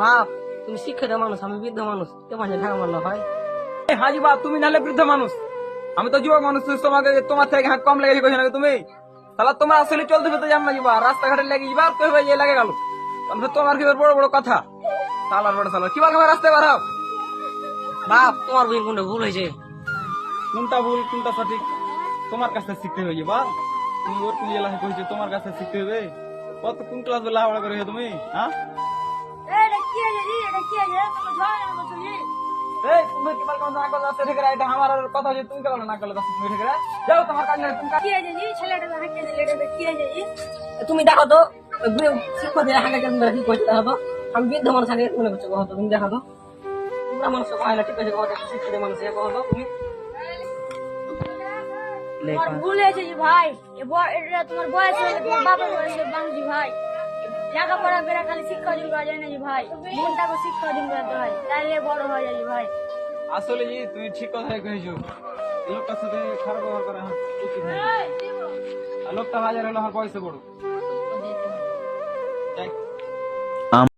বাপ তুমি শিক্ষিত মানুষ আমি বৃদ্ধ মানুষ। তোমার মানে ঢাকা হাজি বাপ তুমি বৃদ্ধ মানুষ। আমি তো যুবক মানুষ তোমাকে তোমার থেকে হাঁক কম লেগেছে কইছে নাকি তুমি? তাহলে তোমার আসলে চলতে ফেলতে জান না যাবা রাস্তাঘাটে লেগে যাবার তো ভাই লাগে গেল। তোমার কি বড় বড় কথা? তালার বড় সালার কি বল রাস্তায় বাড়াও বাপ তোমার বই কোনটা ভুল হয়েছে। কোনটা ভুল কোনটা সঠিক তোমার কাছ শিখতে হবে বা? তুমি ওর কোন এলাকায় কইছো তোমার কাছ শিখতে হবে। কত কোন ক্লাস বেলা হাওড়া করে তুমি হ্যাঁ? তুমি এই তুমি কি বল কোন না কথা আছে ঠিক এটা আমার কথা হচ্ছে তুমি কেন না করলে দশ তুমি ঠিক যাও তোমার কাজ নাই তুমি কি আছে জি ছেলেটা তো হাঁকে দিলে কি আছে জি তুমি দেখো তো শিক্ষক কি তো আমি বৃদ্ধ মানুষ আগে মনে করছ কহতো তুমি দেখো তো। তোমরা মানুষ কয়লা ঠিক আছে কহতো শিক্ষিত মানুষ তুমি তোমার ভুল হয়েছে জি ভাই। এটা তোমার বয়স হয়েছে তোমার বাবার বয়সে বাংজি ভাই। লেখাপড়া করে খালি শিক্ষা অর্জন করা যায় না জি ভাই। মনটাকে শিক্ষা অর্জন করতে হয় তাহলে বড় হয়ে যায় ভাই। আসলে জি তুমি ঠিক কথাই কইছো। লোকটার সাথে খারাপ ব্যবহার করা উচিত নয় লোকটা হাজার হলো আমার বয়সে বড়। যাই।